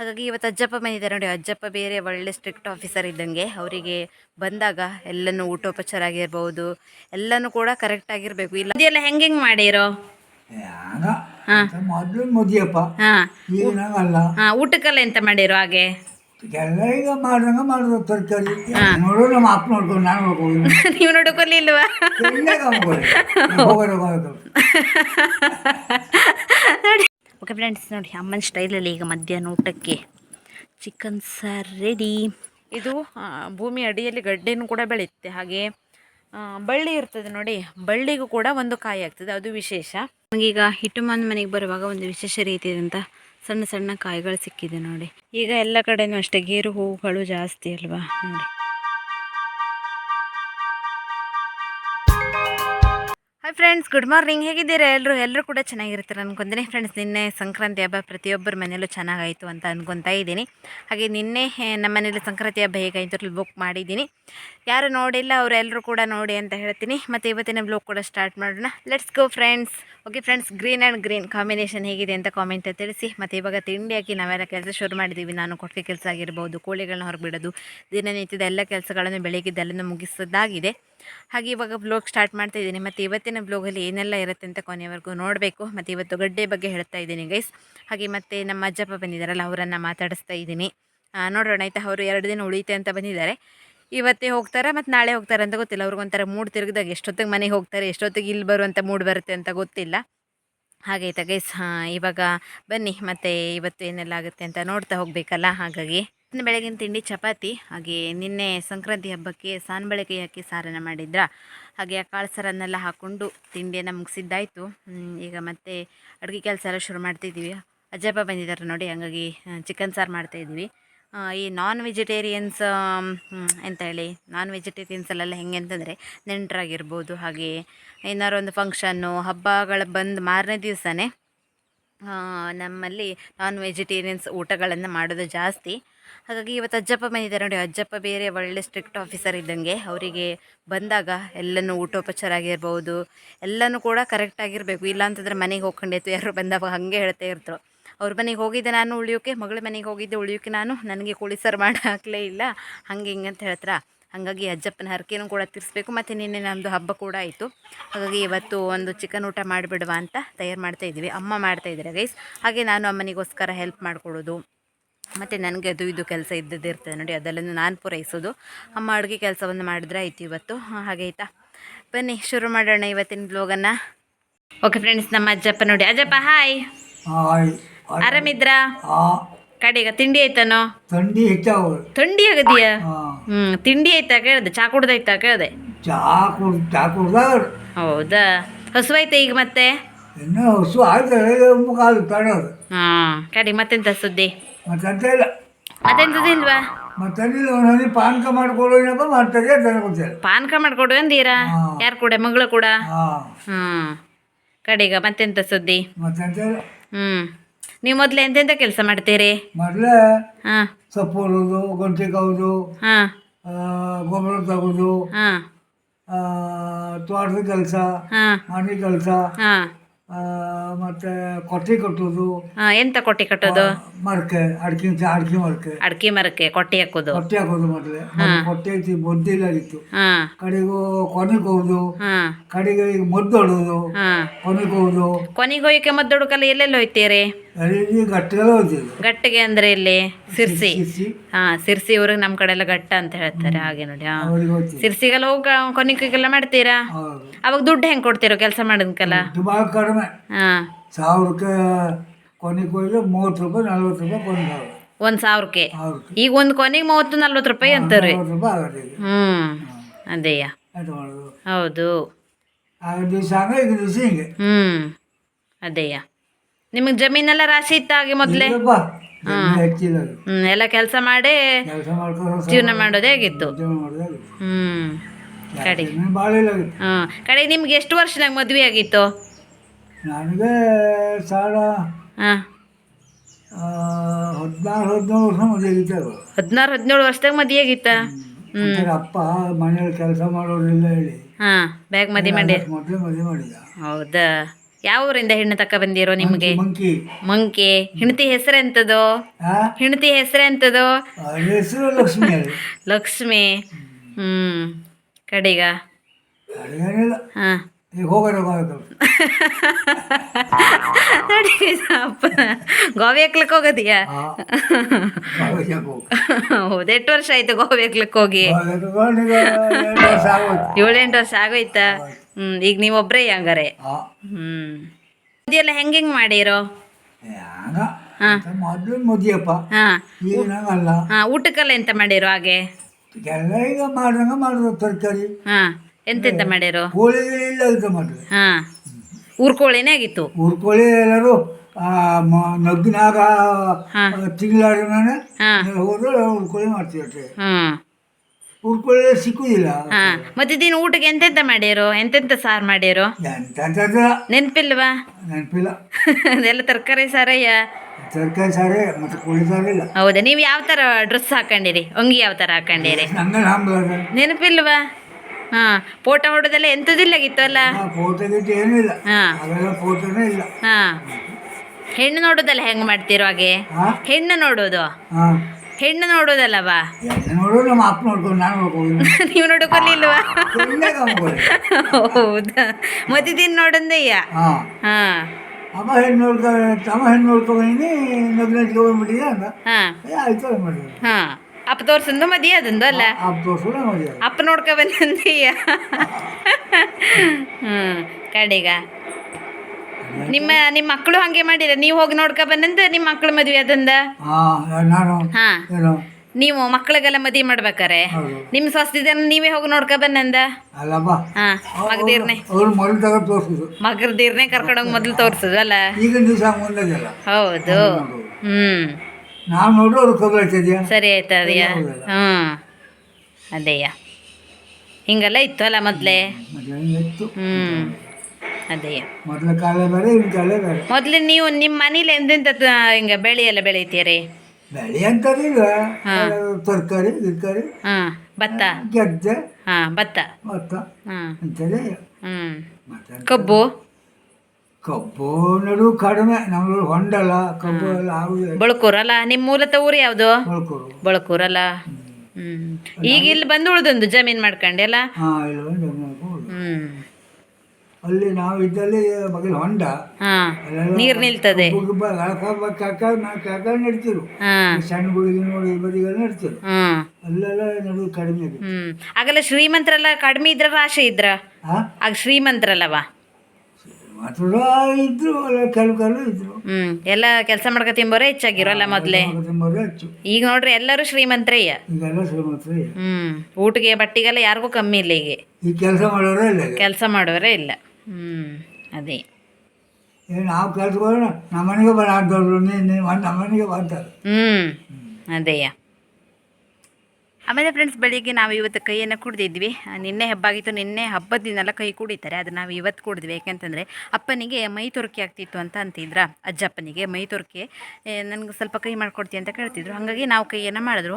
ಹಾಗಾಗಿ ಇವತ್ತು ಅಜ್ಜಪ್ಪ ಬಂದಿದ್ದಾರೆ ನೋಡಿ. ಅಜ್ಜಪ್ಪ ಬೇರೆ ಒಳ್ಳೆ ಸ್ಟ್ರಿಕ್ಟ್ ಆಫೀಸರ್ ಇದ್ದಂಗೆ. ಅವರಿಗೆ ಬಂದಾಗ ಎಲ್ಲನೂ ಊಟೋಪಚಾರ ಆಗಿರ್ಬೋದು ಎಲ್ಲನೂ ಕೂಡ ಕರೆಕ್ಟ್ ಆಗಿರಬೇಕು. ಇಲ್ಲ ಅದೆಲ್ಲ ಹೆಂಗೆ ಹೆಂಗೆ ಮಾಡಿರೋ? ಮೊದಲು ಮುದಿಯಪ್ಪ ಹಾಂ. ಊಟಕ್ಕೆಲ್ಲ ಎಂತ ಮಾಡಿರೋ ಹಾಗೆ? ಎಲ್ಲ ಈಗ ಮಾಡ್ದಂಗ ಮಾಡೋದು ತರಕಾರಿ. ನೋಡು ನಮ್ಮ ಅಪ್ಪ ನೋಡ್ಕೊಂಡು ನಾನು ನೋಡ್ಕೊಂಡು. ನೀವು ನೋಡ್ಕೊಲಿಲ್ವಾ? ನೋಡಿ. ಓಕೆ ಫ್ರೆಂಡ್ಸ್ ನೋಡಿ ಅಮ್ಮನ ಸ್ಟೈಲಲ್ಲಿ ಈಗ ಮಧ್ಯಾಹ್ನ ಊಟಕ್ಕೆ ಚಿಕನ್ ಸಾರ್ ರೆಡಿ ಇದು ಭೂಮಿ ಅಡಿಯಲ್ಲಿ ಗಡ್ಡೆನೂ ಕೂಡ ಬೆಳೆಯುತ್ತೆ. ಹಾಗೆ ಬಳ್ಳಿ ಇರ್ತದೆ ನೋಡಿ ಬಳ್ಳಿಗೂ ಕೂಡ ಒಂದು ಕಾಯಿ ಆಗ್ತದೆ ಅದು ವಿಶೇಷ. ನಮಗೀಗ ಹಿಟ್ಟುಮಾನ್ ಮನೆಗೆ ಬರುವಾಗ ಒಂದು ವಿಶೇಷ ರೀತಿಯಾದಂಥ ಸಣ್ಣ ಸಣ್ಣ ಕಾಯಿಗಳು ಸಿಕ್ಕಿದೆ ನೋಡಿ. ಈಗ ಎಲ್ಲ ಕಡೆನೂ ಅಷ್ಟೇ ಗೇರು ಹೂವುಗಳು ಜಾಸ್ತಿ ಅಲ್ವಾ ನೋಡಿ. ಫ್ರೆಂಡ್ಸ್ ಗುಡ್ ಮಾರ್ನಿಂಗ್ ಹೇಗಿದ್ದೀರಾ ಎಲ್ಲರೂ ಎಲ್ಲರೂ ಕೂಡ ಚೆನ್ನಾಗಿರ್ತಾರೆ ಅನ್ಕೊಂತೀನಿ. ಫ್ರೆಂಡ್ಸ್ ನಿನ್ನೆ ಸಂಕ್ರಾಂತಿ ಹಬ್ಬ ಪ್ರತಿಯೊಬ್ಬರ ಮನೆಯಲ್ಲೂ ಚೆನ್ನಾಗಾಯಿತು ಅಂತ ಅನ್ಕೊತಾ ಇದ್ದೀನಿ. ಹಾಗೆ ನಿನ್ನೆ ನಮ್ಮ ಮನೇಲಿ ಸಂಕ್ರಾಂತಿ ಹಬ್ಬ ಹೇಗಾಯಿತು ಬುಕ್ ಮಾಡಿದ್ದೀನಿ. ಯಾರು ನೋಡಿಲ್ಲ ಅವರೆಲ್ಲರೂ ಕೂಡ ನೋಡಿ ಅಂತ ಹೇಳ್ತೀನಿ. ಮತ್ತು ಇವತ್ತಿನ ಬ್ಲೋಗ್ ಕೂಡ ಸ್ಟಾರ್ಟ್ ಮಾಡೋಣ. Let's go friends okay friends green and green combination ಹೇಗಿದೆ ಅಂತ ಕಾಮೆಂಟ್ ತಿಳಿಸಿ. ಮತ್ತು ಇವಾಗ ತಿಂಡಿ ಹಾಕಿ ನಾವೆಲ್ಲ ಕೆಲಸ ಶುರು ಮಾಡಿದ್ದೀವಿ. ನಾನು ಕೊಟ್ಟಿಗೆ ಕೆಲಸ ಆಗಿರ್ಬೋದು, ಕೋಳಿಗಳನ್ನ ಹೊರಬಿಡೋದು ದಿನನಿತ್ಯದ ಎಲ್ಲ ಕೆಲಸಗಳನ್ನು ಬೆಳಗ್ಗೆದ್ದೆಲ್ಲ ಮುಗಿಸೋದಾಗಿದೆ ಹಾಗೆ ಇವಾಗ ಬ್ಲಾಗ್ ಸ್ಟಾರ್ಟ್ ಮಾಡ್ತಾ ಇದ್ದೀನಿ. ಮತ್ತು ಇವತ್ತಿನ ಬ್ಲಾಗಲ್ಲಿ ಏನೆಲ್ಲ ಇರುತ್ತೆ ಅಂತ ಕೊನೆಯವರೆಗೂ ನೋಡಬೇಕು. ಮತ್ತು ಇವತ್ತು ಗಡ್ಡೆ ಬಗ್ಗೆ ಹೇಳ್ತಾ ಇದ್ದೀನಿ ಗೈಸ್ ಹಾಗೆ ಮತ್ತು ನಮ್ಮ ಅಜ್ಜಪ್ಪ ಬಂದಿದ್ದಾರಲ್ಲ, ಅವರನ್ನು ಮಾತಾಡಿಸ್ತಾ ಇದ್ದೀನಿ. ನೋಡೋಣ ಆಯಿತಾ? ಅವರು ಎರಡು ದಿನ ಉಳಿತೆ ಅಂತ ಬಂದಿದ್ದಾರೆ. ಇವತ್ತೇ ಹೋಗ್ತಾರೆ ಮತ್ತು ನಾಳೆ ಹೋಗ್ತಾರೆ ಅಂತ ಗೊತ್ತಿಲ್ಲ. ಅವ್ರಿಗೊಂಥರ ಮೂಡ್ ತಿರುಗಿದಾಗ ಎಷ್ಟೊತ್ತಿಗೆ ಮನೆಗೆ ಹೋಗ್ತಾರೆ, ಎಷ್ಟೊತ್ತಿಗೆ ಇಲ್ಲಿ ಬರುವಂಥ ಮೂಡ್ ಬರುತ್ತೆ ಅಂತ ಗೊತ್ತಿಲ್ಲ. ಹಾಗೆ ಆಯ್ತಾ ಗೈಸ್ ಹಾಂ, ಇವಾಗ ಬನ್ನಿ. ಮತ್ತು ಇವತ್ತು ಏನೆಲ್ಲ ಆಗುತ್ತೆ ಅಂತ ನೋಡ್ತಾ ಹೋಗಬೇಕಲ್ಲ? ಹಾಗಾಗಿ. ಬೆಳಗಿನ ತಿಂಡಿ ಚಪಾತಿ, ಹಾಗೆ ನಿನ್ನೆ ಸಂಕ್ರಾಂತಿ ಹಬ್ಬಕ್ಕೆ ಸಾನ್ ಬಳಕೆ ಹಾಕಿ ಸಾರನ್ನು ಮಾಡಿದ್ರ. ಹಾಗೆ ಆ ಕಾಳು ಸಾರನ್ನೆಲ್ಲ ಹಾಕ್ಕೊಂಡು ತಿಂಡಿಯನ್ನು ಮುಗಿಸಿದ್ದಾಯಿತು. ಈಗ ಮತ್ತೆ ಅಡುಗೆ ಕೆಲಸ ಎಲ್ಲ ಶುರು ಮಾಡ್ತಿದ್ದೀವಿ. ಅಜ್ಜಪ್ಪ ಬಂದಿದ್ದಾರೆ ನೋಡಿ, ಹಂಗಾಗಿ ಚಿಕನ್ ಸಾರು ಮಾಡ್ತಾಯಿದ್ವಿ ಈ ನಾನ್ ವೆಜಿಟೇರಿಯನ್ಸ್ ಎಂತ ಹೇಳಿ ನಾನ್ ವೆಜಿಟೇರಿಯನ್ಸಲ್ಲೆಲ್ಲ ಹೆಂಗೆ ಅಂತಂದರೆ ನೆಂಟರಾಗಿರ್ಬೋದು, ಹಾಗೆ ಏನಾರು ಒಂದು ಫಂಕ್ಷನ್ನು ಹಬ್ಬಗಳು ಬಂದು ಮಾರನೇ ದಿವಸನೇ ನಮ್ಮಲ್ಲಿ ನಾನ್ ವೆಜಿಟೇರಿಯನ್ಸ್ ಊಟಗಳನ್ನು ಮಾಡೋದು ಜಾಸ್ತಿ. ಹಾಗಾಗಿ ಇವತ್ತು ಅಜ್ಜಪ್ಪ ಬಂದಿದ್ದಾರೆ ನೋಡಿ. ಅಜ್ಜಪ್ಪ ಬೇರೆ ಒಳ್ಳೆ ಸ್ಟ್ರಿಕ್ಟ್ ಆಫೀಸರ್ ಇದ್ದಂಗೆ. ಅವರಿಗೆ ಬಂದಾಗ ಎಲ್ಲನೂ ಊಟೋಪಚಾರ ಆಗಿರ್ಬೋದು, ಎಲ್ಲನೂ ಕೂಡ ಕರೆಕ್ಟ್ ಆಗಿರಬೇಕು. ಇಲ್ಲ ಅಂತಂದ್ರೆ ಮನೆಗೆ ಹೋಗ್ಕೊಂಡಿತ್ತು ಯಾರು ಬಂದಾಗ ಹಾಗೆ ಹೇಳ್ತಾ ಇರ್ತರು ಅವ್ರ ಮನೆಗೆ ಹೋಗಿದ್ದೆ ನಾನು ಉಳಿಯೋಕೆ, ಮಗಳ ಮನೆಗೆ ಹೋಗಿದ್ದೆ ಉಳಿಯೋಕೆ ನಾನು. ನನಗೆ ಕೋಳಿ ಸಾರು ಮಾಡಿ ಹಾಕಲೇ ಇಲ್ಲ. ಹಂಗೆ ಹಿಂಗೆ ಅಂತ ಹೇಳ್ತಾರ. ಹಾಗಾಗಿ ಅಜ್ಜಪ್ಪನ ಹರಕೆನೂ ಕೂಡ ತೀರಿಸ್ಬೇಕು. ಮತ್ತು ನಿನ್ನೆ ನಮ್ಮದು ಹಬ್ಬ ಕೂಡ ಆಯಿತು. ಹಾಗಾಗಿ ಇವತ್ತು ಒಂದು ಚಿಕನ್ ಊಟ ಮಾಡಿಬಿಡುವ ಅಂತ ತಯಾರು ಮಾಡ್ತಾ ಇದ್ದೀವಿ. ಅಮ್ಮ ಮಾಡ್ತಾ ಇದ್ದಾರೆ ಗೈಸ್ ಹಾಗೆ ನಾನು ಅಮ್ಮನಿಗೋಸ್ಕರ ಹೆಲ್ಪ್ ಮಾಡಿಕೊಡೋದು ಮತ್ತು ನನಗೆ ಅದು ಇದು ಕೆಲಸ ಇದ್ದದ್ದು ಇರ್ತದೆ ನೋಡಿ ಅದೆಲ್ಲನೂ ನಾನು ಪೂರೈಸೋದು. ಅಮ್ಮ ಅಡುಗೆ ಕೆಲಸವನ್ನು ಮಾಡಿದ್ರೆ ಆಯಿತು ಇವತ್ತು. ಹಾಗೈತಾ ಹಾಗೆ ಆಯಿತಾ? ಬನ್ನಿ ಶುರು ಮಾಡೋಣ ಇವತ್ತಿನ ಬ್ಲೋಗನ್ನು ಓಕೆ ಫ್ರೆಂಡ್ಸ್ ನಮ್ಮ ಅಜ್ಜಪ್ಪ ನೋಡಿ. ಅಜ್ಜಪ್ಪ ಹಾಯ್ ಆರಾಮಿದ್ರಾ? ಕಡೆಗ ತಿಂಡಿ ಆಯ್ತಾನೋ? ತಂಡಿ ಹೆಚ್ಚಾವ ಥಂಡಿ ಆಗದಿಯಾ? ಹ್ಮ್ ತಿಂಡಿ ಆಯ್ತಾ ಕೇಳಿದೆ ಚಾ ಕುಡ್ದಾಯ್ತಾ ಕೇಳಿದೆ? ಚಾ ಕುಡ್ ಚಾ ಕುಡ್ದಾಗ ಹೌದಾ? ಹಸುವಾಯ್ತಾ ಈಗ ಮತ್ತೆ? ಇನ್ನೂ ಹಸು ಆಯ್ತಾರೆ ಮುಖಾಲು ತಡೋದು ಹಾಂ ಕಡೆ ಮತ್ತೆಂತ ಸುದ್ದಿ? ಮತ್ತೆಂತ ಇಲ್ಲ. ಮತ್ತೆಂತದಿಲ್ವಾ ಮತ್ತಂದಿಲ್ಲ ಒಂದೊಂದು ಪಾನಕ ಮಾಡ್ಕೊಳ್ಳೋನಪ್ಪ ಮಾಡ್ತಾರೆ ಅಂತ ಗೊತ್ತಿಲ್ಲ ಪಾನಕ ಮಾಡ್ಕೊಡು ಅಂದೀರಾ. ಯಾರು ಕೂಡ ಮಗಳು ಕೂಡ? ಹಾಂ. ಹ್ಮ್. ಕಡೆಗ ಮತ್ತೆಂತ ಸುದ್ದಿ? ಮತ್ತೆಂತ ಇಲ್ಲ. ಹ್ಞೂ ನೀವು ಮೊದಲು ಎಂತೆಂತ ಕೆಲಸ ಮಾಡ್ತೀರಿ? ಮೊದಲೇ ಹಾಂ. ಸೊಪ್ಪು ಹೊರೋದು ಗೊಂಟೆ ಕೌದು ಹಾಂ. ಗೊಬ್ಬರ ತಗೋದು ಹಾಂ. ತೋಟದ ಕೆಲಸ ಹಾಂ. ಮನೆ ಕೆಲಸ ಹಾಂ. ಮತ್ತು ಕೊಟ್ಟಿ ಕಟ್ಟೋದು. ಎಂತ ಕೊಟ್ಟಿ ಕಟ್ಟೋದು? ಮರಕೆ ಅಡಕೆ ಅಡಕೆ ಮರಕೆ. ಅಡಕೆ ಮರಕ್ಕೆ ಕೊಟ್ಟಿ ಹಾಕೋದು. ಕೊಟ್ಟಿ ಹಾಕೋದು ಮೊದಲೇ. ಕೊಟ್ಟಿ ಐತಿ ಬೊದ್ದಿಲ್ಲ ಇತ್ತು. ಹಾಂ. ಕಡೆಗೂ ಕೊನೆಗೆ ಹೋಗುದು. ಕಡೆಗೆ ಈಗ ಮದ್ದು ಹೊಡೋದು ಹಾಂ. ಕೊನೆಗೆ ಹೋಗುದು. ಕೊನೆಗೆ ಹೋಯ್ಕೆ ಮದ್ದೊಡಕಲ್ಲ ಎಲ್ಲೆಲ್ಲಿ ಹೋಯ್ತೀರಿ? ಗಟ್ಟಿಗೆ ಅಂದ್ರೆ ಇಲ್ಲಿ? ಸಿರ್ಸಿ. ಹಾ ಸಿರ್ಸಿ ಊರಿಗೆ ನಮ್ ಕಡೆ ಎಲ್ಲ ಗಟ್ಟ ಅಂತ ಹೇಳ್ತಾರೆ ಹಾಗೆ ನೋಡಿ ಹಾಂ. ಸಿರ್ಸಿಗೆಲ್ಲ ಹೋಗ ಕೊನೆಗೆಲ್ಲ ಮಾಡ್ತೀರಾ? ಅವಾಗ ದುಡ್ಡು ಹೆಂಗ್ ಕೊಡ್ತೀರೋ ಕೆಲಸ ಮಾಡೋದಕ್ಕೆಲ್ಲ ಹಾಂ. ಸಾವಿರಕ್ಕೆ ಕೊನೆಗೆ ಹೋಗಿ ಮೂವತ್ತು ರೂಪಾಯಿ ನಲ್ವತ್ತು ರೂಪಾಯಿ ಕೊಂಡು ಒಂದು ಸಾವಿರಕ್ಕೆ? ಈಗ ಒಂದು ಕೊನೆಗೆ ಮೂವತ್ತು ನಲ್ವತ್ತು ರೂಪಾಯಿ ಅಂತಾರೆ. ಹ್ಮ್ ರೂಪಾಯಿ ಆಗತ್ತೆ ಹ್ಞೂ ಅದೇಯ. ಅದು ಮಾಡೋದು. ಹೌದು. ಆಗ ದಿವಸ ಹಂಗೆ ಈಗ ದಿವಸ ಹಿಂಗೆ. ಹ್ಞೂ ಅದೇಯ. ನಿಮಗೆ ಜಮೀನೆಲ್ಲ ರಾಶಿ ಇತ್ತ ಹಾಗೆ ಮೊದಲೇ? ಇಲ್ಲಪ್ಪ ಜಮೀನು ಹೆಚ್ಚಿಲ್ಲ ಅದು. ಹ್ಞೂ ಎಲ್ಲ ಕೆಲಸ ಮಾಡಿ ಕೆಲಸ ಮಾಡ್ಕೊಂಡು ಜೀವನ ಮಾಡೋದೇ ಆಗಿತ್ತು. ಹ್ಮ್. ಹ್ಞೂ ಕಡೆ. ಜಮೀನು ಭಾಳ ಇಲ್ಲ ಆಗಿತ್ತು ಹಾಂ. ಕಡೆ ನಿಮ್ಗೆ ಎಷ್ಟು ವರ್ಷದಾಗ ಮದುವೆ ಆಗಿತ್ತು? ನನಗೆ ಸಾಲ ಹಾಂ ಹದಿನಾರು ಹದಿನೇಳು ವರ್ಷ ಮದುವೆ ಆಗಿತ್ತು ಹದಿನಾರು ಹದಿನೇಳು ವರ್ಷದಾಗ ಮದುವೆ ಆಗಿತ್ತ? ಅಪ್ಪ ಮನೇಲಿ ಕೆಲಸ ಮಾಡೋರಿಲ್ಲ ಹೇಳಿ. ಹಾಂ ಬ್ಯಾಗ್ ಮದುವೆ ಮಾಡಿ. ಮೊದಲೇ ಮದುವೆ ಮಾಡಿದ. ಹೌದಾ? ಯಾವ ಊರಿಂದ ಹೆಣ್ಣು ತಕ್ಕ ಬಂದಿರೋ ನಿಮಗೆ? ಮಂಕಿ ಮಂಕೆ. ಹೆಂಡತಿ ಹೆಸರೆಂತದೋ ಆ? ಹೆಂಡತಿ ಹೆಸರು ಲಕ್ಷ್ಮಿ ಅದು. ಲಕ್ಷ್ಮಿ. ಹ್ಮ್. ಕಡೆಗ? ಹಾ. ಈಗ ಹೋಗೋಣ ಹೋಗೋದು ನೋಡಿ ಅಪ್ಪ ಗೋವಿ ಹಾಕ್ಲಿಕ್ಕೆ ಹೋಗೋದಿಯಾ? ಭಾಗಶಃ ಹೌದು ಎಷ್ಟು ವರ್ಷ ಆಯ್ತು ಗೋವಿ ಹಾಕ್ಲಿಕ್ಕೆ ಹೋಗಿ? ಏಳೆಂಟು ವರ್ಷ ಆಗೋಯ್ತಾ? ಹ್ಮ್ ಈಗ ನೀವೊಬ್ರೇ ಹಂಗಾರೆ? ಹ್ಮ್. ಇದೆಲ್ಲ ಹೆಂಗ್ ಹೆಂಗ್ ಮಾಡಿರೋ. ಮೊದಲು ಮುದಿಯಪ್ಪ. ಊಟಕ್ಕೆಲ್ಲ ಎಂತ ಮಾಡಿರೋ ಹಾಗೆ? ಎಲ್ಲ ಈಗ ಮಾಡ್ದಂಗ ಮಾಡಿದ್ರು ತರಕಾರಿ. ಹಾ. ಎಂತೆಂತ ಮಾಡ್ಯಾರು? ಕೋಳಿ ಇಲ್ಲ ಅಂತ ಮಾಡಿದ್ರು ಹಾ. ಊರ್ಕೋಳಿನೇ ಆಗಿತ್ತು. ಊರ್ಕೋಳಿ ಎಲ್ಲರೂ ಆ, ಮ- ನಗ್ಗಿನಾಗ ಹಾ. ತಿಂಗಳಾದ್ರೆ ಹಾ. ಹೋದ್ರೆ ಉಳ್ಕೊಳ್ಳಿ ಮಾಡ್ತೀವಿ ಹ್ಮ್ ಉಳ್ಕೊಳ್ಳಿ ಸಿಕ್ಕುದಿಲ್ಲ. ಹಾ. ಮತ್ತೆ ದಿನ ಊಟಕ್ಕೆ ಎಂತೆಂತ ಮಾಡ್ಯಾರು? ಎಂತೆಂತ ಸಾರು ಮಾಡ್ಯಾರು? ನೆನಪಿಲ್ವಾ? ನೆನಪಿಲ್ಲ. ಅದೆಲ್ಲ ತರಕಾರಿ ಸಾರಯ್ಯ? ತರಕಾರಿ ಸಾರೇ ಮತ್ತೆ ಕೋಳಿ ಸಾರೇ ಇಲ್ಲ. ಹೌದಾ? ನೀವು ಯಾವ ಥರ ಡ್ರೆಸ್ ಹಾಕೊಂಡಿರಿ? ಅಂಗಿ ಯಾವ ಥರ ಹಾಕೊಂಡಿರಿ? ನೆನಪಿಲ್ವಾ? ಹಾ ಫೋಟೋ ಹೊಡೋದೆಲ್ಲ ಎಂಥದ್ದಿಲ್ಲ ಗಿತ್ತಲ್ಲ ಫೋಟೋ ಗಿಟ್ಟು ಏನಿಲ್ಲ ಹಾ. ಅವೆಲ್ಲ ಫೋಟೋನೇ ಇಲ್ಲ. ಹಾ. ಹೆಣ್ಣು ನೋಡೋದಲ್ಲ ಹೆಂಗ್ ಮಾಡ್ತಿರೋ ಹಾಗೆ? ಹಾ? ಹೆಣ್ಣು ನೋಡೋದು? ಹಾ. ಹೆಣ್ಣು ನೋಡೋದಲ್ಲ ಬಾ. ನೋಡು ನಮ್ಮ ಅಪ್ಪ ನೋಡ್ಕೊಂಡು ನಾನು ನೋಡ್ಕೊಂಡು ನೀವು ನೋಡ್ಕೊಲಿಲ್ವಾ ಎಲ್ಲೇ ಹೌದಾ? ಮತ್ತೆ ದಿನ ನೋಡಂದಯ್ಯ? ಹಾ. ಹಾ. ಅಮ್ಮ ಹೆಣ್ಣು ನೋಡ್ಕೊ ತಮ್ಮ ಹೆಣ್ಣು ನೋಡ್ಕೊಂಡಿ ನಗ್ನ ಇಟ್ಕೊಂಡ್ಬಿಟ್ಟಿದೆ ಅಂದ ಹಾ. ಏ ಆಯ್ತು ಮಾಡಿ ಹಾ. ಅಪ್ಪ ತೋರ್ಸಂದು ಮದಿ ಅದಂದು ಅಲ್ಲ? ಅಪ್ಪ ನೋಡ್ಕೊ ಬಂದಂದಯ್ಯ ಹ್ಮ್ ಕಡೆಗ ನಿಮ್ಮ ನಿಮ್ಮ ಮಕ್ಕಳು ಹಂಗೆ ಮಾಡಿರ? ನೀವು ಹೋಗಿ ನೋಡ್ಕೊ ಬಂದಂದ ನಿಮ್ಮ ಮಕ್ಕಳು ಮದ್ವೆ ಅದಂದ? ಹಾ ನೀವು ಮಕ್ಕಳಿಗೆಲ್ಲ ಮದುವೆ ಮಾಡ್ಬೇಕಾರೆ? ನಿಮ್ಮ ಸ್ವಸ್ತಿದನ್ನ ನೀವೇ ಹೋಗಿ ನೋಡ್ಕೊ ಬಂದಂದ ಮಗದಿರ್ನೆ ಹಾ ಮಗದೀರ್ನೆ. ಮಗದೀರ್ನೆ ಕರ್ಕೊಂಡೋಗಿ ಮೊದಲು ತೋರ್ಸುದು ಅಲ್ಲ ಹೌದು. ಹ್ಮ್. ನಾವು ನೋಡ್ರು ಅವ್ರು ಹಚ್ಚಿದ್ಯಾ ಸರಿ ಆಯ್ತದಯ್ಯ ಹೌದಲ್ಲ. ಹ್ಮ್. ಅದೇಯ? ಹಿಂಗೆಲ್ಲ ಇತ್ತು ಅಲ್ಲ ಮೊದಲೇ ಇತ್ತು. ಹ್ಮ್. ಅದೇಯ್ಯ ಮೊದಲ ಕಾಲ ಬೇರೆ ಇನ್ ಕಾಲ ಬೇರೆ. ಮೊದ್ಲು ನೀವು ನಿಮ್ಮ ಮನೇಲಿ ಎಂತೆಂತ ಹಿಂಗ ಬೆಳೆ ಎಲ್ಲ ಬೆಳಿತೀರಿ? ಬೆಳೆ ಅಂತದಿಲ್ಲ ತರಕಾರಿ ಗಿರ್ಕಾರಿ ಹಾಂ. ಭತ್ತ? ಗೆದ್ದೆ. ಹಾಂ ಭತ್ತ. ಭತ್ತ. ಅಂತದೇ ಹ್ಮ್. ಮತ್ತೆ ಕಬ್ಬು? ಕಬ್ಬು ನಡು ಕಡಿಮೆ. ನಮ್ಗೆ ಹೊಂಡಲ್ಲ ಕಬ್ಬು ಎಲ್ಲ ಆಗುದಿಲ್ಲ ಬಳಕೂರಲ್ಲ? ನಿಮ್ಮ ಮೂಲತಃ ಊರು ಯಾವುದು? ಹೊಳ್ಕೊರು ಬಳಕೂರಲ್ಲ? ಹ್ಮ್. ಈಗ ಇಲ್ಲಿ ಬಂದು ಉಳ್ದೊಂದು ಜಮೀನ್ ಮಾಡ್ಕೊಂಡೆಲ್ಲ ಹಾಂ ಇಲ್ಲ ಹ್ಮ್. ಅಲ್ಲಿ ನಾವು ಇದ್ದಲ್ಲಿ ಮಗಲ್ ಹೊಂಡ. ಹಾ. ನೀರ್ ನಿಲ್ತದೆ. ಕಾಕ ನಡ್ತಿರು. ಹಾ. ಸಣ್ಣ ಗುಡಿಗೆ ನೋಡಿ ಬದಿಗೆಲ್ಲ ನಡ್ತಿರು. ಹ್ಮ್ ಅಲ್ಲೆಲ್ಲ ನಡು ಕಡಿಮೆ ಹ್ಮ್. ಆಗಲ್ಲ ಶ್ರೀಮಂತರೆಲ್ಲ ಕಡಿಮೆ ಇದ್ರ ರಾಶಿ ಇದ್ರ? ಹಾ ಆಗ ಶ್ರೀಮಂತರಲ್ಲವ? ಮಾತ್ರ ಇದ್ರು ಕೆಲವು ಕೆಲವು ಇದ್ರು. ಹ್ಮ್ ಎಲ್ಲ ಕೆಲಸ ಮಾಡ್ಕೊ ತಿಂಬೋರೆ ಹೆಚ್ಚಾಗಿರೋಲ್ಲ ಮೊದ್ಲೇ. ತುಂಬರು ಹೆಚ್ಚು. ಈಗ ನೋಡ್ರಿ ಎಲ್ಲರೂ ಶ್ರೀಮಂತ್ರಯ್ಯ ಈಗೆಲ್ಲ ಶ್ರೀಮಂತರು ಇಲ್ಲ. ಹ್ಮ್ ಊಟಿಗೆ ಬಟ್ಟಿಗೆಲ್ಲ ಯಾರಿಗೂ ಕಮ್ಮಿ ಇಲ್ಲ ಈಗ ಈ ಕೆಲಸ ಮಾಡೋರೇ ಇಲ್ಲ ಈಗ. ಕೆಲಸ ಮಾಡೋರೇ ಇಲ್ಲ. ಹ್ಮ್ ಅದೇ. ಏ ನಾವು ಕೆಲಸ ನಮ್ಮ ಮನೆಗೆ ಬರ ಅಂತವ್ರು ನೀನು ನಮ್ಮ ಮನೆಗೆ ಬರ್ತಾರೆ ಹ್ಮ್ ಅದೇಯ. ಆಮೇಲೆ ಫ್ರೆಂಡ್ಸ್ ಬೆಳಿಗ್ಗೆ ನಾವು ಇವತ್ತು ಕೈಯನ್ನು ಕುಡ್ದಿದ್ವಿ. ನಿನ್ನೆ ಹಬ್ಬ ಆಗಿತ್ತು. ನಿನ್ನೆ ಹಬ್ಬದ ದಿನೆಲ್ಲ ಕೈ ಕುಡಿತಾರೆ. ಅದು ನಾವು ಇವತ್ತು ಕುಡಿದ್ವಿ. ಯಾಕೆಂತಂದರೆ ಅಪ್ಪನಿಗೆ ಮೈ ತುರ್ಕಿ ಆಗ್ತಿತ್ತು ಅಂತ ಅಂತಿದ್ರ. ಅಜ್ಜಪ್ಪನಿಗೆ ಮೈ ತೊರಕೆ ನನಗೆ ಸ್ವಲ್ಪ ಕೈ ಮಾಡ್ಕೊಡ್ತೀವಿ ಅಂತ ಕೇಳ್ತಿದ್ರು. ಹಾಗಾಗಿ ನಾವು ಕೈಯನ್ನು ಮಾಡಿದ್ರು.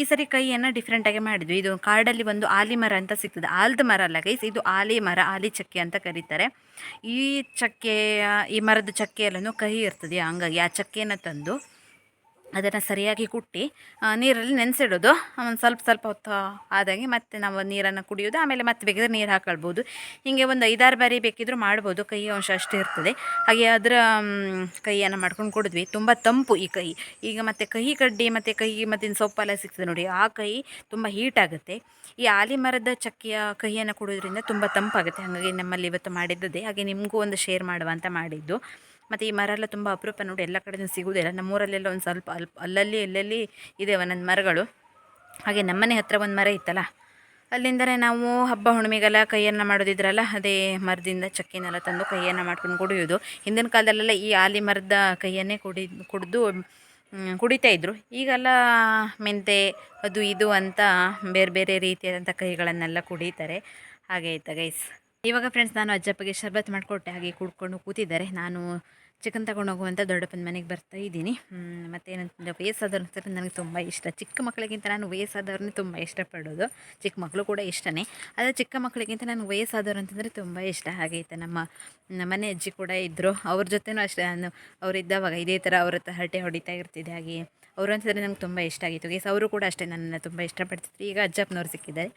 ಈ ಸರಿ ಕೈಯನ್ನು ಡಿಫ್ರೆಂಟಾಗಿ ಮಾಡಿದ್ವಿ. ಇದು ಕಾಡಲ್ಲಿ ಒಂದು ಆಲಿ ಮರ ಅಂತ ಸಿಗ್ತದೆ. ಆಲ್ದ ಮರ ಅಲ್ಲ ಗೈಸ್ ಇದು ಆಲಿ ಮರ, ಆಲಿ ಚಕ್ಕೆ ಅಂತ ಕರೀತಾರೆ. ಈ ಚಕ್ಕೆ ಈ ಮರದ ಚಕ್ಕೆ ಎಲ್ಲನೂ ಕಹಿ ಇರ್ತದೆ. ಹಂಗಾಗಿ ಆ ಚಕ್ಕೆಯನ್ನು ತಂದು ಅದನ್ನು ಸರಿಯಾಗಿ ಕುಟ್ಟಿ ನೀರಲ್ಲಿ ನೆನೆಸಿಡೋದು. ಒಂದು ಸ್ವಲ್ಪ ಸ್ವಲ್ಪ ಹೊತ್ತು ಆದಂಗೆ ಮತ್ತೆ ನಾವು ನೀರನ್ನು ಕುಡಿಯೋದು. ಆಮೇಲೆ ಮತ್ತೆ ಬೇಕಿದ್ರೆ ನೀರು ಹಾಕೊಳ್ಬೋದು. ಹೀಗೆ ಒಂದು ಐದಾರು ಬಾರಿ ಬೇಕಿದ್ರೂ ಮಾಡ್ಬೋದು. ಕೈ ಅಂಶ ಅಷ್ಟೇ ಇರ್ತದೆ. ಹಾಗೆ ಅದರ ಕೈಯನ್ನು ಮಾಡ್ಕೊಂಡು ಕುಡಿದ್ವಿ. ತುಂಬ ತಂಪು ಈ ಕೈ. ಈಗ ಮತ್ತು ಕಹಿ ಕಡ್ಡಿ, ಮತ್ತು ಕಹಿ ಮತ್ತಿನ ಸೊಪ್ಪೆಲ್ಲ ಸಿಗ್ತದೆ ನೋಡಿ. ಆ ಕೈ ತುಂಬ ಹೀಟ್ ಆಗುತ್ತೆ. ಈ ಆಲಿ ಮರದ ಚಕ್ಕೆಯ ಕಹಿಯನ್ನು ಕುಡಿಯೋದ್ರಿಂದ ತುಂಬ ತಂಪಾಗುತ್ತೆ. ಹಾಗಾಗಿ ನಮ್ಮಲ್ಲಿ ಇವತ್ತು ಮಾಡಿದ್ದದೆ ಹಾಗೆ ನಿಮಗೂ ಒಂದು ಶೇರ್ ಮಾಡುವ ಅಂತ ಮಾಡಿದ್ದು. ಮತ್ತು ಈ ಮರ ಎಲ್ಲ ತುಂಬ ಅಪರೂಪ ನೋಡಿ ಎಲ್ಲ ಕಡೆಯೂ ಸಿಗುವುದಿಲ್ಲ ನಮ್ಮೂರಲ್ಲೆಲ್ಲ ಒಂದು ಸ್ವಲ್ಪ ಅಲ್ಪ ಅಲ್ಲಲ್ಲಿ, ಎಲ್ಲೆಲ್ಲಿ ಇದೆ ಒಂದೊಂದು ಮರಗಳು. ಹಾಗೆ ನಮ್ಮನೆ ಹತ್ರ ಒಂದು ಮರ ಇತ್ತಲ್ಲ, ಅಲ್ಲಿಂದಲೇ ನಾವು ಹಬ್ಬ ಹುಣ್ಣಿಮೆಗೆಲ್ಲ ಕೈಯನ್ನು ಮಾಡೋದಿದ್ರಲ್ಲ, ಅದೇ ಮರದಿಂದ ಚಕ್ಕಿನೆಲ್ಲ ತಂದು ಕೈಯನ್ನು ಮಾಡ್ಕೊಂಡು ಕುಡಿಯೋದು ಹಿಂದಿನ ಕಾಲದಲ್ಲೆಲ್ಲ ಈ ಆಲಿ ಮರದ ಕೈಯನ್ನೇ ಕುಡಿ, ಕುಡಿದು ಕುಡಿತಾ ಇದ್ರು. ಈಗೆಲ್ಲ ಮೆಂತೆ, ಅದು ಇದು ಅಂತ ಬೇರೆ ಬೇರೆ ರೀತಿಯಾದಂಥ ಕೈಗಳನ್ನೆಲ್ಲ ಕುಡಿತಾರೆ. ಹಾಗೆ ಆಯ್ತಾ ಗೈಸ್ ಇವಾಗ ಫ್ರೆಂಡ್ಸ್ ನಾನು ಅಜ್ಜಪ್ಪಗೆ ಶರ್ಬತ್ ಮಾಡಿಕೊಟ್ಟೆ, ಹಾಗೆ ಕುಡ್ಕೊಂಡು ಕೂತಿದ್ದಾರೆ. ನಾನು ಚಿಕನ್ ತಗೊಂಡು ಹೋಗುವಂಥ ದೊಡ್ಡಪ್ಪನ ಮನೆಗೆ ಬರ್ತಾ ಇದ್ದೀನಿ. ಮತ್ತು ಏನಂತಂದರೆ ವಯಸ್ಸಾದವ್ರು ಅಂತಂದರೆ ನನಗೆ ತುಂಬ ಇಷ್ಟ. ಚಿಕ್ಕ ಮಕ್ಕಳಿಗಿಂತ ನಾನು ವಯಸ್ಸಾದವ್ರನ್ನೇ ತುಂಬ ಇಷ್ಟಪಡೋದು. ಚಿಕ್ಕ ಮಕ್ಕಳು ಕೂಡ ಇಷ್ಟನೇ. ಆದರೆ ಚಿಕ್ಕ ಮಕ್ಕಳಿಗಿಂತ ನಾನು ವಯಸ್ಸಾದವ್ರು ಅಂತಂದರೆ ತುಂಬ ಇಷ್ಟ. ಹಾಗೆ ಇತ್ತು ನಮ್ಮ ಮನೆ ಅಜ್ಜಿ ಕೂಡ ಇದ್ದರು ಅವ್ರ ಜೊತೆನೂ ಅಷ್ಟೇ. ನಾನು ಅವರಿದ್ದಾವಾಗ ಇದೇ ಥರ ಅವ್ರ ಹತ್ರ ಹರಟೆ ಹೊಡಿತಾ ಇರ್ತಿದ್ದೆ. ಹಾಗೆ ಅವರು ಅಂತಂದರೆ ನಂಗೆ ತುಂಬ ಇಷ್ಟ ಆಗಿತ್ತು. ಗೇಸ್ ಅವರು ಕೂಡ ಅಷ್ಟೇ ನನ್ನನ್ನು ತುಂಬ ಇಷ್ಟಪಡ್ತಿದ್ರು. ಈಗ ಅಜ್ಜಪ್ಪನವ್ರು ಸಿಕ್ಕಿದ್ದಾರೆ.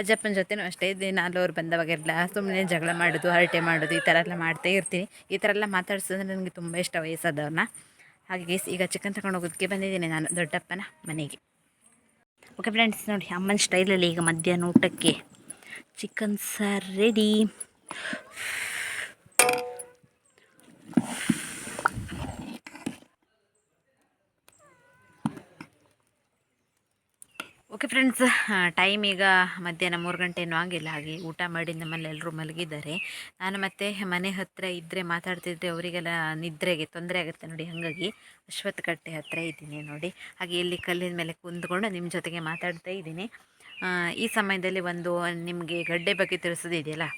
ಅಜ್ಜಪ್ಪನ ಜೊತೆನೂ ಅಷ್ಟೇ ನಾನು ಅವ್ರು ಬಂದವಾಗೆಲ್ಲ ಸುಮ್ಮನೆ ಜಗಳ ಮಾಡೋದು, ಹರಟೆ ಮಾಡೋದು, ಈ ಥರ ಎಲ್ಲ ಮಾಡ್ತಾ ಇರ್ತೀನಿ. ಈ ಥರ ಎಲ್ಲ ಮಾತಾಡ್ಸೋದ್ರೆ ನನಗೆ ತುಂಬ ಇಷ್ಟ ವಯಸ್ಸಾದವ್ರನ್ನ. ಹಾಗೆ ಗೇಸ್ ಈಗ ಚಿಕನ್ ತಗೊಂಡು ಹೋಗೋದಕ್ಕೆ ಬಂದಿದ್ದೀನಿ ನಾನು ದೊಡ್ಡಪ್ಪನ ಮನೆಗೆ. ಓಕೆ ಫ್ರೆಂಡ್ಸ್ ನೋಡಿ ಅಮ್ಮನ ಸ್ಟೈಲಲ್ಲಿ ಈಗ ಮಧ್ಯಾಹ್ನ ಊಟಕ್ಕೆ ಚಿಕನ್ ಸಾರ್ ರೆಡಿ ಓಕೆ ಫ್ರೆಂಡ್ಸ್ ಟೈಮ್ ಈಗ ಮಧ್ಯಾಹ್ನ ಮೂರು ಗಂಟೆನೂ ಆಗಿಲ್ಲ. ಹಾಗೆ ಊಟ ಮಾಡಿ ನಮ್ಮಲ್ಲಿ ಎಲ್ಲರೂ ಮಲಗಿದ್ದಾರೆ. ನಾನು ಮತ್ತೆ ಮನೆ ಹತ್ತಿರ ಇದ್ದರೆ ಮಾತಾಡ್ತಿದ್ರೆ ಅವರಿಗೆಲ್ಲ ನಿದ್ರೆಗೆ ತೊಂದರೆ ಆಗುತ್ತೆ ನೋಡಿ. ಹಾಗಾಗಿ ಅಶ್ವತ್ಥ ಕಟ್ಟೆ ಹತ್ತಿರ ಇದ್ದೀನಿ ನೋಡಿ. ಹಾಗೆ ಇಲ್ಲಿ ಕಲ್ಲಿನ ಮೇಲೆ ಕುಂದ್ಕೊಂಡು ನಿಮ್ಮ ಜೊತೆಗೆ ಮಾತಾಡ್ತಾ ಇದ್ದೀನಿ. ಈ ಸಮಯದಲ್ಲಿ ಒಂದು ನಿಮಗೆ ಗಡ್ಡೆ ಬಗ್ಗೆ ತಿಳಿಸೋದಿದೆಯಲ್ಲ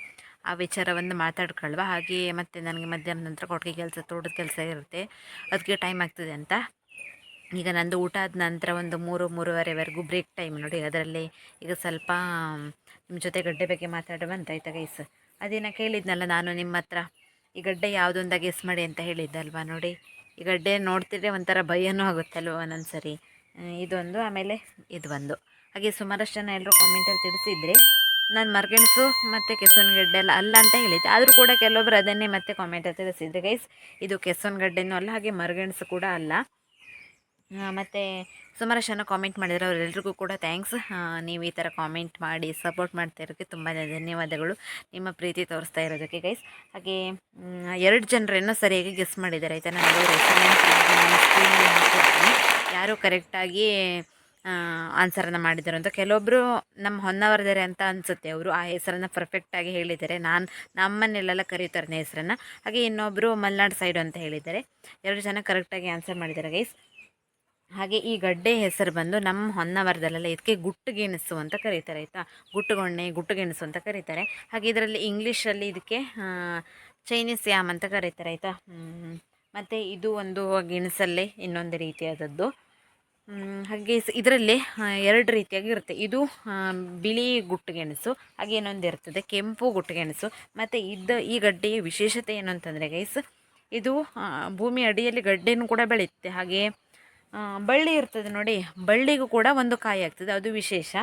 ಆ ವಿಚಾರವನ್ನು ಮಾತಾಡ್ಕೊಳ್ವಾ. ಹಾಗೆ ಮತ್ತು ನನಗೆ ಮಧ್ಯಾಹ್ನ ನಂತರ ಕೊಟ್ಟಿಗೆ ಕೆಲಸ, ತೋಟದ ಕೆಲಸ ಇರುತ್ತೆ. ಅದಕ್ಕೆ ಟೈಮ್ ಆಗ್ತದೆ ಅಂತ ಈಗ ನಂದು ಊಟ ಆದ ನಂತರ ಒಂದು ಮೂರು, ಮೂರುವರೆವರೆಗೂ ಬ್ರೇಕ್ ಟೈಮ್ ನೋಡಿ, ಅದರಲ್ಲಿ ಈಗ ಸ್ವಲ್ಪ ನಿಮ್ಮ ಜೊತೆ ಗಡ್ಡೆ ಬಗ್ಗೆ ಮಾತಾಡುವ ಅಂತ ಆಯ್ತಾ ಗೈಸ್ ಅದೇನ ಕೇಳಿದ್ನಲ್ಲ, ನಾನು ನಿಮ್ಮ ಹತ್ರ ಈ ಗಡ್ಡೆ ಯಾವುದು ಅಂತ ಗೆಸ್ ಮಾಡಿ ಅಂತ ಹೇಳಿದ್ದಲ್ವಾ ನೋಡಿ? ಈ ಗಡ್ಡೆ ನೋಡ್ತಿದ್ರೆ ಒಂಥರ ಭಯನೂ ಆಗುತ್ತಲ್ವ ಒಂದೊಂದು ಸರಿ ಇದೊಂದು, ಆಮೇಲೆ ಇದು ಒಂದು ಹಾಗೆ ಸುಮಾರಷ್ಟು ಜನ ಎಲ್ಲರೂ ಕಾಮೆಂಟಲ್ಲಿ ತಿಳಿಸಿದ್ರಿ, ನಾನು ಮರಗೆಣಸು ಮತ್ತು ಕೆಸುವನಗಡ್ಡೆ ಎಲ್ಲ ಅಲ್ಲ ಅಂತ ಹೇಳಿದ್ದೆ. ಆದರೂ ಕೂಡ ಕೆಲವೊಬ್ರು ಅದನ್ನೇ ಮತ್ತೆ ಕಾಮೆಂಟಲ್ಲಿ ತಿಳಿಸಿದ್ರೆ ಗೈಸ್ ಇದು ಕೆಸುವನಗಡ್ಡೆನೂ ಅಲ್ಲ, ಹಾಗೆ ಮರಗೆಣಸು ಕೂಡ ಅಲ್ಲ. ಮತ್ತು ಸುಮಾರಷ್ಟು ಜನ ಕಾಮೆಂಟ್ ಮಾಡಿದರೆ, ಅವರೆಲ್ರಿಗೂ ಕೂಡ ಥ್ಯಾಂಕ್ಸ್ ನೀವು ಈ ಥರ ಕಾಮೆಂಟ್ ಮಾಡಿ ಸಪೋರ್ಟ್ ಮಾಡ್ತಾ ಇರೋಕ್ಕೆ ತುಂಬ ಧನ್ಯವಾದಗಳು. ನಿಮ್ಮ ಪ್ರೀತಿ ತೋರಿಸ್ತಾ ಇರೋದಕ್ಕೆ ಗೈಸ್ ಹಾಗೆ ಎರಡು ಜನರೇನು ಸರಿಯಾಗಿ ಗೆಸ್ ಮಾಡಿದ್ದಾರೆ, ಆಯಿತಾ? ನಾನು ಯಾರು ಕರೆಕ್ಟಾಗಿ ಆನ್ಸರನ್ನು ಮಾಡಿದ್ದಾರೆ ಅಂತ ಕೆಲವೊಬ್ಬರು ನಮ್ಮ ಹೊನ್ನವರದರೆ ಅಂತ ಅನಿಸುತ್ತೆ. ಅವರು ಆ ಹೆಸರನ್ನು ಪರ್ಫೆಕ್ಟಾಗಿ ಹೇಳಿದ್ದಾರೆ. ನಾನು ನಮ್ಮನ್ನೆಲ್ಲ ಕರೀತಾರೆ ಹೆಸರನ್ನು. ಹಾಗೆ ಇನ್ನೊಬ್ಬರು ಮಲೆನಾಡು ಸೈಡು ಅಂತ ಹೇಳಿದ್ದಾರೆ. ಎರಡು ಜನ ಕರೆಕ್ಟಾಗಿ ಆನ್ಸರ್ ಮಾಡಿದ್ದಾರೆ ಗೈಸ್ ಹಾಗೆ ಈ ಗಡ್ಡೆ ಹೆಸರು ಬಂದು ನಮ್ಮ ಹೊನ್ನವರದಲ್ಲೆಲ್ಲ ಇದಕ್ಕೆ ಗುಟ್ಟುಗೆಣಸು ಅಂತ ಕರೀತಾರೆ, ಆಯಿತಾ? ಗುಟ್ಟುಗೊಣ್ಣೆ, ಗುಟ್ಟುಗೆಣಸು ಅಂತ ಕರೀತಾರೆ. ಹಾಗೆ ಇದರಲ್ಲಿ ಇಂಗ್ಲೀಷಲ್ಲಿ ಇದಕ್ಕೆ ಚೈನೀಸ್ ಯಾಮ್ ಅಂತ ಕರೀತಾರೆ, ಆಯಿತಾ? ಮತ್ತು ಇದು ಒಂದು ಗೆಣಸಲ್ಲೇ ಇನ್ನೊಂದು ರೀತಿಯಾದದ್ದು. ಹಾಗೆ ಇದರಲ್ಲಿ ಎರಡು ರೀತಿಯಾಗಿ ಇರುತ್ತೆ. ಇದು ಬಿಳಿ ಗುಟ್ಟುಗೆಣಸು, ಹಾಗೆ ಇನ್ನೊಂದು ಇರ್ತದೆ, ಕೆಂಪು ಗುಟ್ಟುಗೆಣಸು. ಮತ್ತು ಇದ್ದ ಈ ಗಡ್ಡೆಯ ವಿಶೇಷತೆ ಏನು ಅಂತಂದರೆ ಗೈಸ್ ಇದು ಭೂಮಿ ಅಡಿಯಲ್ಲಿ ಗಡ್ಡೆನೂ ಕೂಡ ಬೆಳೆಯುತ್ತೆ. ಹಾಗೆ ಬಳ್ಳಿ ಇರ್ತದೆ ನೋಡಿ. ಬಳ್ಳಿಗೂ ಕೂಡ ಒಂದು ಕಾಯಿ ಆಗ್ತದೆ. ಅದು ವಿಶೇಷ.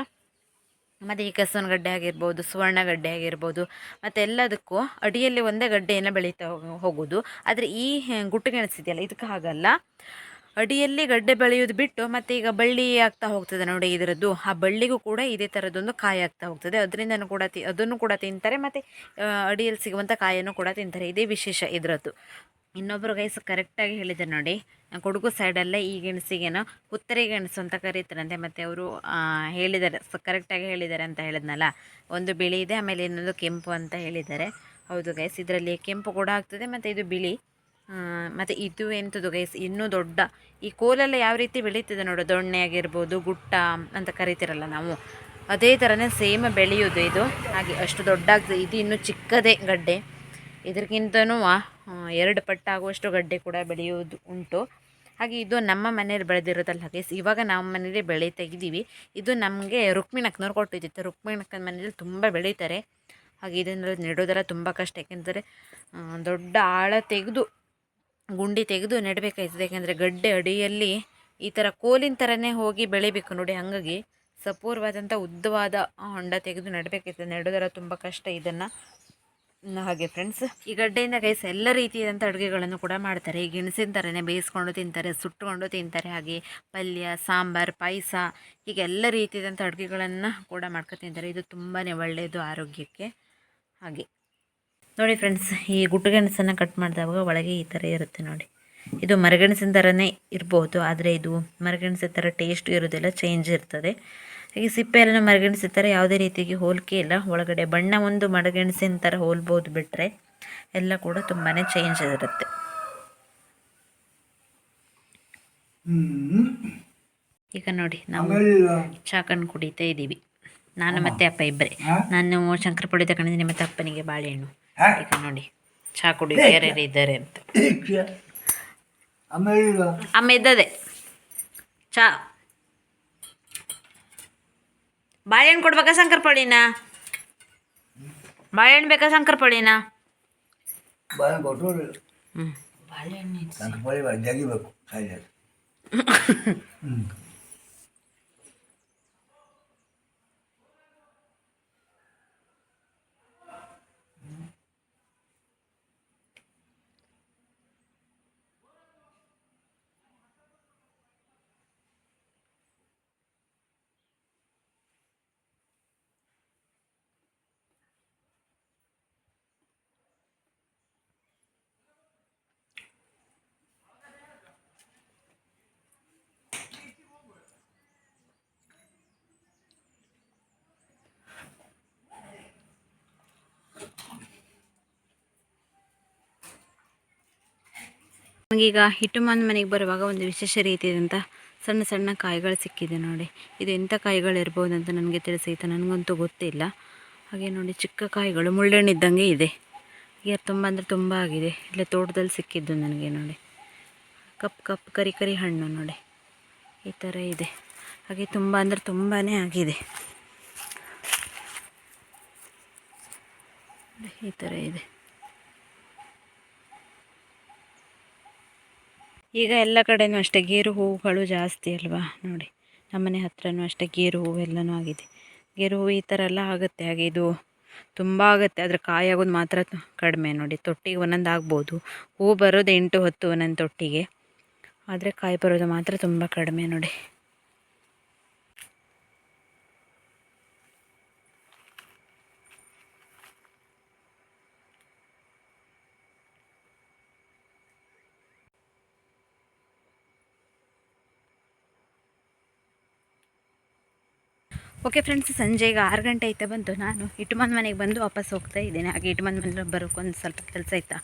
ಮತ್ತು ಈ ಕೆಸವನಗಡ್ಡೆ ಆಗಿರ್ಬೋದು, ಸುವರ್ಣ ಗಡ್ಡೆ ಆಗಿರ್ಬೋದು, ಮತ್ತು ಎಲ್ಲದಕ್ಕೂ ಅಡಿಯಲ್ಲಿ ಒಂದೇ ಗಡ್ಡೆಯನ್ನು ಬೆಳೀತಾ ಹೋಗ್- ಹೋಗೋದು. ಆದರೆ ಈ ಗುಟ್ಟುಗೆಣಸಿದೆಯಲ್ಲ ಇದಕ್ಕೆ ಹಾಗಲ್ಲ. ಅಡಿಯಲ್ಲಿ ಗಡ್ಡೆ ಬೆಳೆಯೋದು ಬಿಟ್ಟು ಮತ್ತು ಈಗ ಬಳ್ಳಿ ಆಗ್ತಾ ಹೋಗ್ತದೆ ನೋಡಿ ಇದರದ್ದು. ಆ ಬಳ್ಳಿಗೂ ಕೂಡ ಇದೇ ಥರದ್ದೊಂದು ಕಾಯಿ ಆಗ್ತಾ ಹೋಗ್ತದೆ. ಅದರಿಂದನೂ ಕೂಡ ತಿ, ಅದನ್ನು ಕೂಡ ತಿಂತಾರೆ. ಮತ್ತು ಅಡಿಯಲ್ಲಿ ಸಿಗುವಂಥ ಕಾಯನ್ನು ಕೂಡ ತಿಂತಾರೆ. ಇದೇ ವಿಶೇಷ ಇದರದ್ದು. ಇನ್ನೊಬ್ಬರು ಗೈಸ್ ಕರೆಕ್ಟಾಗಿ ಹೇಳಿದ್ದಾರೆ ನೋಡಿ. ಕೊಡಗು ಸೈಡಲ್ಲೇ ಈ ಗೆಣಸಿಗೇನೋ ಉತ್ತರಿ ಗೆಣಸು ಅಂತ ಕರೀತಾರಂತೆ. ಮತ್ತು ಅವರು ಹೇಳಿದ್ದಾರೆ. ಸ ಕರೆಕ್ಟಾಗಿ ಹೇಳಿದ್ದಾರೆ ಅಂತ ಹೇಳಿದ್ನಲ್ಲ. ಒಂದು ಬಿಳಿ ಇದೆ, ಆಮೇಲೆ ಇನ್ನೊಂದು ಕೆಂಪು ಅಂತ ಹೇಳಿದ್ದಾರೆ. ಹೌದು ಗೈಸ್ ಇದರಲ್ಲಿ ಕೆಂಪು ಕೂಡ ಆಗ್ತದೆ, ಮತ್ತು ಇದು ಬಿಳಿ. ಮತ್ತು ಇದು ಎಂಥದ್ದು ಗೈಸ್ ಇನ್ನೂ ದೊಡ್ಡ. ಈ ಕೋಲೆಲ್ಲ ಯಾವ ರೀತಿ ಬೆಳೀತದೆ ನೋಡು, ದೊಣ್ಣೆ ಆಗಿರ್ಬೋದು, ಗುಟ್ಟ ಅಂತ ಕರಿತೀರಲ್ಲ ನಾವು. ಅದೇ ಥರನೇ ಸೇಮ್ ಬೆಳೆಯೋದು ಇದು. ಹಾಗೆ ಅಷ್ಟು ದೊಡ್ಡ ಇದು ಇನ್ನೂ ಚಿಕ್ಕದೇ ಗಡ್ಡೆ. ಇದಕ್ಕಿಂತನೂ ಎರಡು ಪಟ್ಟಾಗುವಷ್ಟು ಗಡ್ಡೆ ಕೂಡ ಬೆಳೆಯೋದು ಉಂಟು. ಹಾಗೆ ಇದು ನಮ್ಮ ಮನೆಯಲ್ಲಿ ಬೆಳೆದಿರೋದಲ್ಲ ಹಾಗೆ ಇವಾಗ ನಮ್ಮ ಮನೇಲಿ ಬೆಳೆ ತೆಗಿದ್ದೀವಿ ಇದು ನಮಗೆ ರುಕ್ಮಿಣಕ್ಕನವ್ರು ಕೊಟ್ಟಿದ್ದಿತ್ತು. ರುಕ್ಮಿಣಕ್ಕನ ಮನೇಲಿ ತುಂಬ ಬೆಳೀತಾರೆ. ಹಾಗೆ ಇದನ್ನು ನೆಡೋದೆಲ್ಲ ತುಂಬ ಕಷ್ಟ. ಯಾಕೆಂದರೆ ದೊಡ್ಡ ಆಳ ತೆಗೆದು, ಗುಂಡಿ ತೆಗೆದು ನೆಡಬೇಕಾಯ್ತದೆ. ಯಾಕೆಂದರೆ ಗಡ್ಡೆ ಅಡಿಯಲ್ಲಿ ಈ ಥರ ಕೋಲಿನ ಥರನೇ ಹೋಗಿ ಬೆಳಿಬೇಕು ನೋಡಿ. ಹಾಗಾಗಿ ಸಪೂರ್ವಾದಂಥ ಉದ್ದವಾದ ಹೊಂಡ ತೆಗೆದು ನೆಡಬೇಕಾಯ್ತದೆ. ನೆಡೋದೆಲ್ಲ ತುಂಬ ಕಷ್ಟ ಇದನ್ನು. ಹಾಗೆ ಫ್ರೆಂಡ್ಸ್ ಈ ಗಡ್ಡೆಯಿಂದ ಗೈಸ್ ಎಲ್ಲ ರೀತಿಯಾದಂಥ ಅಡುಗೆಗಳನ್ನು ಕೂಡ ಮಾಡ್ತಾರೆ. ಈ ಗೆಣಸಿನ ಥರನೇ ಬೇಯಿಸ್ಕೊಂಡು ತಿಂತಾರೆ ಸುಟ್ಟುಕೊಂಡು ತಿಂತಾರೆ. ಹಾಗೆ ಪಲ್ಯ, ಸಾಂಬಾರು, ಪಾಯಸ, ಹೀಗೆ ಎಲ್ಲ ರೀತಿಯಾದಂಥ ಅಡುಗೆಗಳನ್ನು ಕೂಡ ಮಾಡ್ಕೊ ತಿಂತಾರೆ. ಇದು ತುಂಬಾ ಒಳ್ಳೆಯದು ಆರೋಗ್ಯಕ್ಕೆ. ಹಾಗೆ ನೋಡಿ ಫ್ರೆಂಡ್ಸ್ ಈ ಗುಟ್ಟುಗೆಣಸನ್ನು ಕಟ್ ಮಾಡಿದಾಗ ಒಳಗೆ ಈ ಥರ ಇರುತ್ತೆ ನೋಡಿ. ಇದು ಮರಗೆಣಸಿನ ಥರನೇ ಇರ್ಬೋದು, ಆದರೆ ಇದು ಮರಗೆಣಸಿನ ಥರ ಟೇಸ್ಟ್ ಇರೋದಿಲ್ಲ ಚೇಂಜ್ ಇರ್ತದೆ. ಹಾಗೆ ಸಿಪ್ಪೆ ಎಲ್ಲ ಮರಗೆಣಸಿನ ಥರ ಯಾವುದೇ ರೀತಿಗೆ ಹೋಲಿಕೆ ಇಲ್ಲ. ಒಳಗಡೆ ಬಣ್ಣ ಒಂದು ಮರಗೆಣಸಿನ ಥರ ಹೋಲ್ಬೋದು ಬಿಟ್ಟರೆ ಎಲ್ಲ ಕೂಡ ತುಂಬಾ ಚೇಂಜ್ ಇರುತ್ತೆ. ಈಗ ನೋಡಿ ನಾವು ಚಾಕನ್ ಕುಡಿತಾ ಇದ್ದೀವಿ. ನಾನು ಮತ್ತೆ ಅಪ್ಪ ಇಬ್ಬರೇ. ನಾನು ಶಂಕರ ಪುಡಿ ತಗೊಂಡಿದ್ದೀನಿ ಮತ್ತೆ ಅಪ್ಪನಿಗೆ ಬಾಳೆಹಣ್ಣು? ಈಗ ನೋಡಿ ಚಹಾ ಕುಡಿ ಬೇರೆ ಇದ್ದಾರೆ ಅಂತ. ಆಮೇಲೆ ಇದ್ದದೆ ಚಾ ಬಾಳೆಹಣ್ಣು ಕೊಡ್ಬೇಕಾ ಶಂಕರ್ ಪಳಿನ? ಬಾಳೆಹಣ್ಣು ಬೇಕಾ ಶಂಕರ್ ಪಳಿನ? ಬಾಳ ಕೊಟ್ಟರು ಹ್ಞೂ ನನಗೀಗ ಹಿಟ್ಟುಮಾನ್ ಮನೆಗೆ ಬರುವಾಗ ಒಂದು ವಿಶೇಷ ರೀತಿಯಾದಂಥ ಸಣ್ಣ ಸಣ್ಣ ಕಾಯಿಗಳು ಸಿಕ್ಕಿದೆ ನೋಡಿ. ಇದು ಎಂಥ ಕಾಯಿಗಳು ಇರ್ಬೋದು ಅಂತ ನನಗೆ ತಿಳಿಸೈತೆ ನನಗಂತೂ ಗೊತ್ತಿಲ್ಲ. ಹಾಗೆ ನೋಡಿ, ಚಿಕ್ಕ ಕಾಯಿಗಳು ಮುಳ್ಳಣ್ಣು ಇದ್ದಂಗೆ ಇದೆ ಈಗ ತುಂಬ ಅಂದರೆ ತುಂಬ ಆಗಿದೆ. ಇಲ್ಲೇ ತೋಟದಲ್ಲಿ ಸಿಕ್ಕಿದ್ದು ನನಗೆ ನೋಡಿ. ಕಪ್ ಕಪ್ ಕರಿ ಕರಿ ಹಣ್ಣು ನೋಡಿ. ಈ ಥರ ಇದೆ. ಹಾಗೆ ತುಂಬ ಅಂದರೆ ತುಂಬಾ ಆಗಿದೆ. ಈ ಥರ ಇದೆ. ಈಗ ಎಲ್ಲ ಕಡೆಯೂ ಅಷ್ಟೇ, ಗೇರು ಹೂವುಗಳು ಜಾಸ್ತಿ ಅಲ್ವಾ? ನೋಡಿ ನಮ್ಮನೆ ಹತ್ರನೂ ಅಷ್ಟೇ ಗೇರು ಹೂವು ಎಲ್ಲನೂ ಆಗಿದೆ. ಗೇರು ಹೂವು ಈ ಥರ ಎಲ್ಲ ಆಗುತ್ತೆ, ಹಾಗೆ ಇದು ತುಂಬ ಆಗುತ್ತೆ. ಆದರೆ ಕಾಯಿ ಆಗೋದು ಮಾತ್ರ ಕಡಿಮೆ ನೋಡಿ, ತೊಟ್ಟಿಗೆ ಒಂದೊಂದು ಆಗ್ಬೋದು. ಹೂ ಬರೋದು ಎಂಟು, ಹೊತ್ತು ಒಂದೊಂದು ತೊಟ್ಟಿಗೆ. ಆದರೆ ಕಾಯಿ ಬರೋದು ಮಾತ್ರ ತುಂಬ ಕಡಿಮೆ ನೋಡಿ. ಓಕೆ ಫ್ರೆಂಡ್ಸ್ ಸಂಜೆ ಈಗ ಆರು ಗಂಟೆ ಐತೆ ಬಂತು ನಾನು ಇಟ್ಮಂದ್ ಮನೆಗೆ ಬಂದು ವಾಪಸ್ ಹೋಗ್ತಾ ಇದ್ದೇನೆ. ಹಾಗೆ ಇಟ್ಮಂದ್ ಮನೇಲಿ ಬರೋಕ್ಕೊಂದು ಸ್ವಲ್ಪ ಕೆಲಸ ಇತ್ತಾ.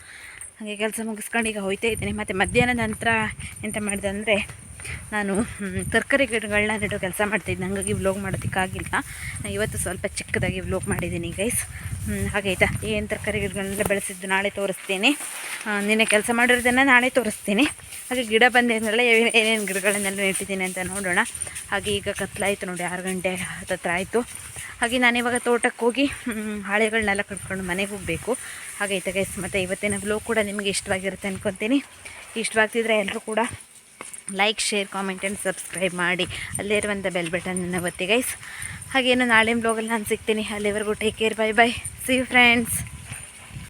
ಹಾಗೆ ಕೆಲಸ ಮುಗಿಸ್ಕೊಂಡು ಈಗ ಹೋಗ್ತಾ ಇದ್ದೀನಿ. ಮತ್ತು ಮಧ್ಯಾಹ್ನದ ನಂತರ ಎಂತ ಮಾಡಿದೆ ಅಂದರೆ ನಾನು ತರಕಾರಿ ಗಿಡಗಳನ್ನ ನೆಡೋ ಕೆಲಸ ಮಾಡ್ತಿದ್ದೆ. ಹಂಗಾಗಿ ವ್ಲೋಗ್ ಮಾಡೋದಕ್ಕಾಗಿಲ್ಲ. ಇವತ್ತು ಸ್ವಲ್ಪ ಚಿಕ್ಕದಾಗಿ ವ್ಲೋಗ್ ಮಾಡಿದ್ದೀನಿ ಗೈಸ್ ಹಾಗೆ ಆಯಿತಾ? ಏನು ತರಕಾರಿ ಗಿಡಗಳನ್ನೆಲ್ಲ ಬೆಳೆಸಿದ್ದು ನಾಳೆ ತೋರಿಸ್ತೀನಿ. ನಿನ್ನೆ ಕೆಲಸ ಮಾಡಿರೋದನ್ನು ನಾಳೆ ತೋರಿಸ್ತೀನಿ. ಹಾಗೆ ಗಿಡ ಬಂದಿದ್ದೆಲ್ಲ ಏನೇನು ಗಿಡಗಳನ್ನೆಲ್ಲ ನೆಟ್ಟಿದ್ದೀನಿ ಅಂತ ನೋಡೋಣ. ಹಾಗೆ ಈಗ ಕತ್ಲಾಯಿತು ನೋಡಿ, ಆರು ಗಂಟೆ ಹತ್ತತ್ರ ಆಯಿತು. ಹಾಗೆ ನಾನಿವಾಗ ತೋಟಕ್ಕೆ ಹೋಗಿ ಹಾಳೆಗಳನ್ನೆಲ್ಲ ಕಟ್ಕೊಂಡು ಮನೆಗೆ ಹೋಗಬೇಕು. ಹಾಗೈತೆ ಗೈಸ್ ಮತ್ತು ಇವತ್ತಿನ ವ್ಲೋಗ್ ಕೂಡ ನಿಮಗೆ ಇಷ್ಟವಾಗಿರುತ್ತೆ ಅನ್ಕೊತೀನಿ. ಇಷ್ಟವಾಗ್ತಿದ್ರೆ ಎಲ್ಲರೂ ಕೂಡ like share comment and subscribe ಮಾಡಿ. ಅಲ್ಲಿರುವಂಥ ಬೆಲ್ ಬಟನ್ನ ಒತ್ತಿ ಗೈಸ್ ಹಾಗೇನು ನಾಳೆ ಬ್ಲಾಗಲ್ಲಿ ನಾನು ಸಿಗ್ತೀನಿ. ಅಲ್ಲಿವರೆಗೂ take care bye bye see you friends